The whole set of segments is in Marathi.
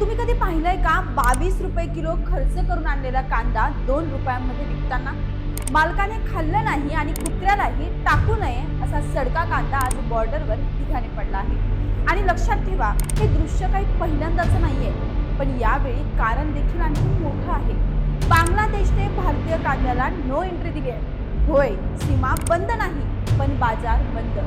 तुम्ही कधी पाहिलंय का बावीस रुपये किलो खर्च करून आणलेला कांदा दोन रुपयांमध्ये विकताना? मालकाने खाल्लं नाही आणि कुत्र्यालाही टाकू नये असा सडका कांदा आज बॉर्डरवर ठिकाणी पडला आहे. आणि लक्षात ठेवा हे दृश्य काही पहिल्यांदाच नाहीये पण यावेळी कारण देखील आणखी मोठं आहे. बांगलादेशने भारतीय कांद्याला नो एंट्री दिली आहे होय सीमा बंद नाही पण बाजार बंद.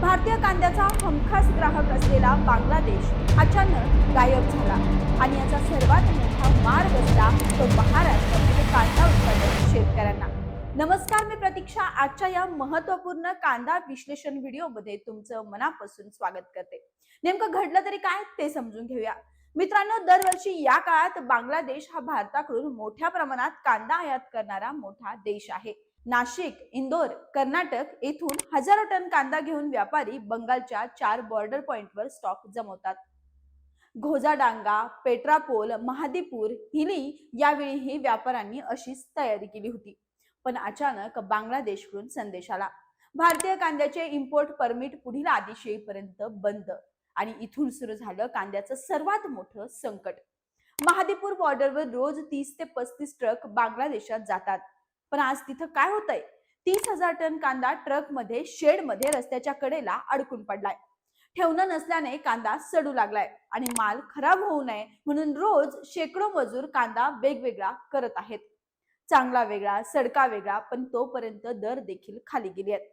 भारतीय कांद्याचा हमखास ग्राहक असलेला बांगलादेश अचानक गायब झाला. आणि याचा सर्वात मोठा मार बसला तो महाराष्ट्रातील कांदा उत्पादक शेतकऱ्यांना. नमस्कार मी प्रतीक्षा. आजच्या या महत्त्वपूर्ण कांदा विश्लेषण व्हिडिओमध्ये तुमचं मनापासून स्वागत करते. नेमकं घडलं तरी काय ते समजून घेऊया. मित्रांनो दरवर्षी या काळात बांगलादेश हा भारताकडून मोठ्या प्रमाणात कांदा आयात करणारा मोठा देश आहे. नाशिक इंदोर कर्नाटक येथून हजारो टन कांदा घेऊन व्यापारी बंगालच्या चार बॉर्डर पॉइंटवर स्टॉक जमवतात. घोजाडांगा पेट्रापोल महादीपूर हिली यावेळीही व्यापाऱ्यांनी अशीच तयारी केली होती. पण अचानक बांगलादेशकडून संदेश आला. भारतीय कांद्याचे इम्पोर्ट परमिट पुढील आदेश येईपर्यंत बंद आणि इथून सुरू झालं कांद्याचं सर्वात मोठं संकट. महादीपूर बॉर्डरवर रोज तीस ते पस्तीस ट्रक बांगलादेशात जातात. पण आज तिथं काय होतंय? तीस हजार टन कांदा ट्रकमध्ये शेडमध्ये रस्त्याच्या कडेला अडकून पडलाय. ठेवणं नसल्याने कांदा सडू लागलाय आणि माल खराब होऊ नये म्हणून रोज शेकडो मजूर कांदा वेगवेगळा करत आहेत. चांगला वेगळा सडका वेगळा पण तोपर्यंत दर देखील खाली गेले आहेत.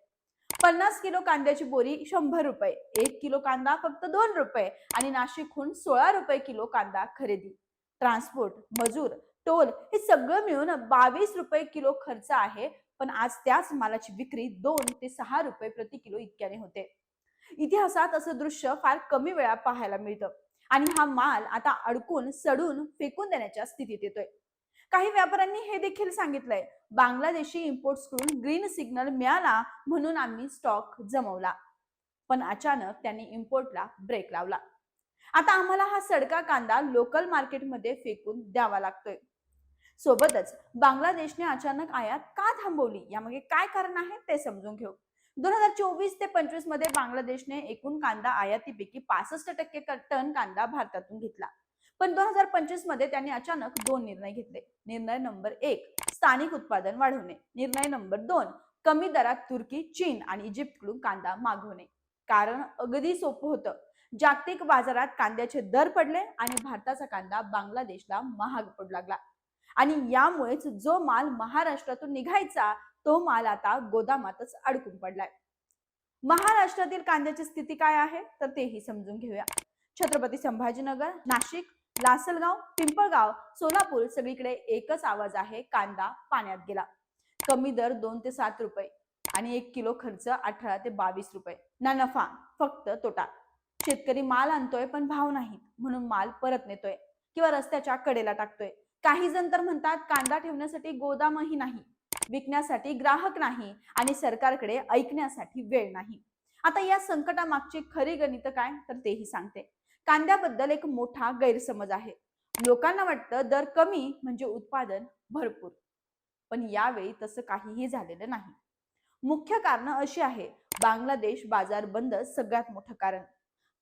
पन्नास किलो कांद्याची बोरी शंभर रुपये एक किलो कांदा फक्त दोन रुपये आणि नाशिकहून सोळा रुपये किलो कांदा खरेदी. ट्रान्सपोर्ट मजूर टोल हे सगळं मिळून बावीस रुपये किलो खर्च आहे. पण आज त्याच मालाची विक्री दोन ते सहा रुपये प्रति किलो इतक्याने होते. इतिहासात असं दृश्य फार कमी वेळा पाहायला मिळतं. आणि हा माल आता अडकून सडून फेकून देण्याच्या स्थितीत येतोय. काही व्यापाऱ्यांनी हे देखील सांगितलंय. बांगलादेशी इम्पोर्ट्सकडून ग्रीन सिग्नल मिळाला म्हणून आम्ही स्टॉक जमवला. पण अचानक त्यांनी इम्पोर्टला ब्रेक लावला. आता आम्हाला हा सडका कांदा लोकल मार्केटमध्ये फेकून द्यावा लागतोय. सोबतच बांगलादेशने अचानक आयात का थांबवली? यामागे काय कारण आहे ते समजून घेऊ. दोन हजार चोवीस ते पंचवीसमध्ये बांगलादेशने एकूण कांदा आयातीपैकी पासष्ट टक्के टन कांदा भारतातून घेतला. पण दोन हजार पंचवीसमध्ये त्यांनी अचानक दोन निर्णय घेतले. निर्णय नंबर एक स्थानिक उत्पादन वाढवणे. निर्णय नंबर दोन कमी दरात तुर्की चीन आणि इजिप्तकडून कांदा मागवणे. कारण अगदी सोपं होतं. जागतिक बाजारात कांद्याचे दर पडले आणि भारताचा कांदा बांगलादेशला महाग पडू लागला. आणि यामुळेच जो माल महाराष्ट्रातून निघायचा तो माल आता गोदामातच अडकून पडलाय. महाराष्ट्रातील कांद्याची स्थिती काय आहे? तर तेही समजून घेऊया. छत्रपती संभाजीनगर नाशिक लासलगाव पिंपळगाव सोलापूर सगळीकडे एकच आवाज आहे कांदा पाण्यात गेला. कमी दर दोन ते सात रुपये आणि एक किलो खर्च अठरा ते बावीस रुपये. ना नफा फक्त तोटा. शेतकरी माल आणतोय पण भाव नाहीत म्हणून माल परत नेतोय किंवा रस्त्याच्या कडेला टाकतोय. काही जण तर म्हणतात कांदा ठेवण्यासाठी गोदामही नाही विकण्यासाठी ग्राहक नाही आणि सरकारकडे ऐकण्यासाठी वेळ नाही. आता या संकटामागची खरी गणित काय? तर तेही सांगते. कांद्याबद्दल एक मोठा गैरसमज आहे. लोकांना वाटतं दर कमी म्हणजे उत्पादन भरपूर. पण यावेळी तसं काहीही झालेलं नाही. मुख्य कारण अशी आहे बांगलादेश बाजार बंद सगळ्यात मोठं कारण.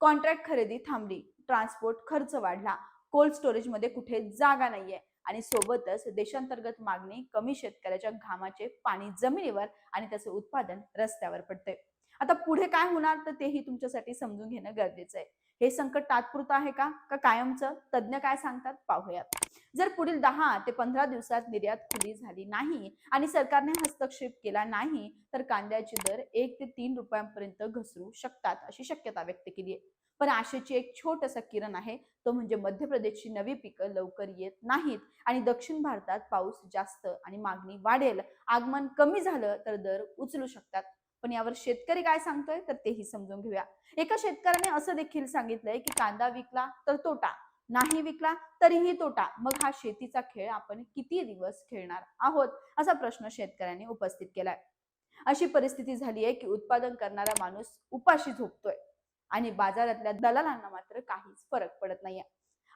कॉन्ट्रॅक्ट खरेदी थांबली ट्रान्सपोर्ट खर्च वाढला कोल्ड स्टोरेजमध्ये कुठे जागा नाहीये. आणि सोबतच देशांतर्गत मागणी कमी शेतकऱ्याच्या घामाचे पाणी जमिनीवर आणि त्याचं उत्पादन रस्त्यावर पडते आता पुढे काय होणार तर तेही तुमच्यासाठी समजून घेणं गरजेचं आहे. हे संकट तात्पुरतं आहे का? का कायमचं? तज्ज्ञ काय सांगतात? पाहूयात. जर पुढील दहा ते पंधरा दिवसात निर्यात खुली झाली नाही आणि सरकारने हस्तक्षेप केला नाही तर कांद्याचे दर एक ते तीन रुपयांपर्यंत घसरू शकतात अशी शक्यता व्यक्त केली आहे. पण आशेची एक छोटसा किरण आहे. तो म्हणजे मध्य प्रदेशची नवी पिकं लवकर येत नाहीत आणि दक्षिण भारतात पाऊस जास्त आणि मागणी वाढेल. आगमन कमी झालं तर दर उचलू शकतात. पण यावर शेतकरी काय सांगतोय? तर तेही समजून घेऊया. एका शेतकऱ्याने असं देखील सांगितलंय की कांदा विकला तर तोटा. नाही विकला तरीही तोटा. मग हा शेतीचा खेळ आपण किती दिवस खेळणार आहोत? असा प्रश्न शेतकऱ्यांनी उपस्थित केलाय. अशी परिस्थिती झाली आहे की उत्पादन करणारा माणूस उपाशी झोपतोय. आणि बाजारातल्या दलालांना मात्र काहीच फरक पडत नाहीये.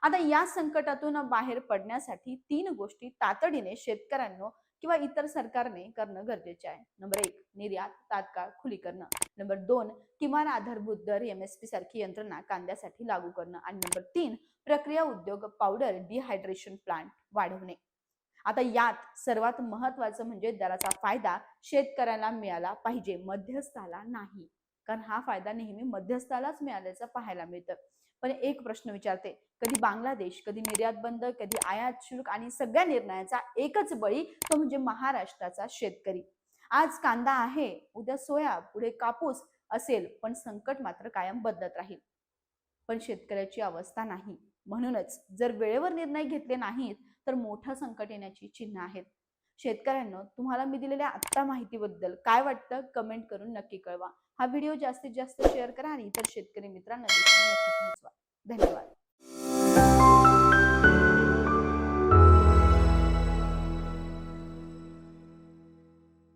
आता या संकटातून बाहेर पडण्यासाठी तीन गोष्टी तातडीने शेतकऱ्यांना किंवा इतर सरकारने करणं गरजेचे आहे. नंबर एक निर्यात तात्काळ खुली करणं. नंबर दोन किमान आधारभूत दर एमएसपी सारखी यंत्रणा कांद्यासाठी लागू करणं. आणि नंबर तीन प्रक्रिया उद्योग पावडर डिहायड्रेशन प्लांट वाढवणे. आता यात सर्वात महत्वाचं म्हणजे दराचा फायदा शेतकऱ्याला मिळाला पाहिजे मध्यस्थाला नाही. कारण हा फायदा नेहमी मध्यस्थालाच मिळाल्याचं पाहायला मिळतं. पण एक प्रश्न विचारते. कधी बांगलादेश कधी निर्यात बंद कधी आयात शुल्क आणि सगळ्या निर्णयाचा एकच बळी तो म्हणजे महाराष्ट्राचा शेतकरी. आज कांदा आहे उद्या सोया पुढे कापूस असेल पण संकट मात्र कायम बदलत राहील. पण शेतकऱ्याची अवस्था नाही. म्हणूनच जर वेळेवर निर्णय घेतले नाहीत तर मोठं संकट येण्याची चिन्ह आहेत. शेतकऱ्यांना तुम्हाला मी दिलेल्या आत्ता माहितीबद्दल काय वाटतं? कमेंट करून नक्की कळवा. हा व्हिडिओ जास्तीत जास्त शेअर करा आणि इतर शेतकरी मित्रांना देखील नक्की पोहोचवा. धन्यवाद.